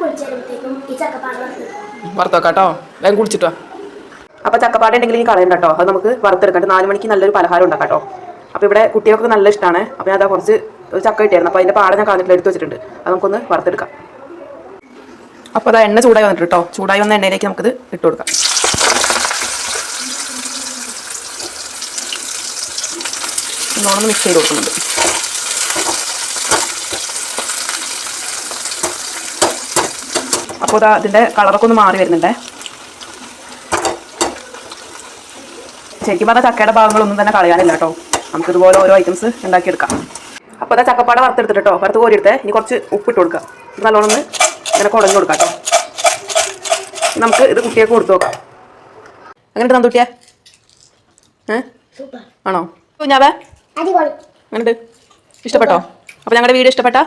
കുളിച്ചേരുമ്പോഴത്തേക്കും ഈ ചക്കപ്പാട് വറുത്ത് വറുത്തോക്കാം കേട്ടോ വേഗം കുടിച്ചിട്ടോ അപ്പോൾ ചക്കപ്പാട് ഉണ്ടെങ്കിൽ കളയണ്ട കേട്ടോ. അത് നമുക്ക് വറുത്തെടുക്കാം. നാല് മണിക്ക് നല്ലൊരു പലഹാരം ഉണ്ടാക്കാം കേട്ടോ. അപ്പോൾ ഇവിടെ കുട്ടികൾക്ക് നല്ല ഇഷ്ടമാണ് അപ്പോൾ ഞാൻ അതാ കുറച്ച് ഒരു ചക്ക കിട്ടിയായിരുന്നു. അപ്പോൾ അതിന്റെ പാടെ ഞാൻ കാണിട്ടില്ല എടുത്ത് വെച്ചിട്ടുണ്ട്. അത് നമുക്കൊന്ന് വറുത്തെടുക്കാം. അപ്പോൾ അതാ എണ്ണ ചൂടായി വന്നിട്ട് കേട്ടോ. ചൂടായി വന്ന എണ്ണയിലേക്ക് നമുക്കിത് ഇട്ട് കൊടുക്കാം. നല്ലോണം മിക്സ് ചെയ്ത് കൊടുക്കുന്നുണ്ട്. അപ്പോൾ ഇതാ ഇതിന്റെ കളറൊക്കെ ഒന്ന് മാറി വരുന്നുണ്ടേ. ശരിക്കും പറഞ്ഞാൽ ചക്കയുടെ ഭാഗങ്ങളൊന്നും തന്നെ കളയാനില്ല കേട്ടോ. നമുക്കിതുപോലെ ഓരോ ഐറ്റംസ് ഉണ്ടാക്കിയെടുക്കാം. അപ്പോൾ അതാ ചക്കപ്പാട വറുത്തെടുത്തിട്ട് കേട്ടോ. വറുത്ത് കോരിയെടുത്ത്. ഇനി കുറച്ച് ഉപ്പിട്ട് കൊടുക്കുക ഇത് നല്ലോണം ഒന്ന് ഇങ്ങനെ കുടഞ്ഞു കൊടുക്കാം കേട്ടോ. നമുക്ക് ഇത് കുട്ടിയൊക്കെ കൊടുത്തു നോക്കാം. അങ്ങനെ ഏ? സൂപ്പർ. ആണോ? അടിപൊളി. അങ്ങനെ ഇഷ്ടപ്പെട്ടോ? അപ്പോൾ ഞങ്ങളുടെ വീഡിയോ ഇഷ്ടപ്പെട്ടാ?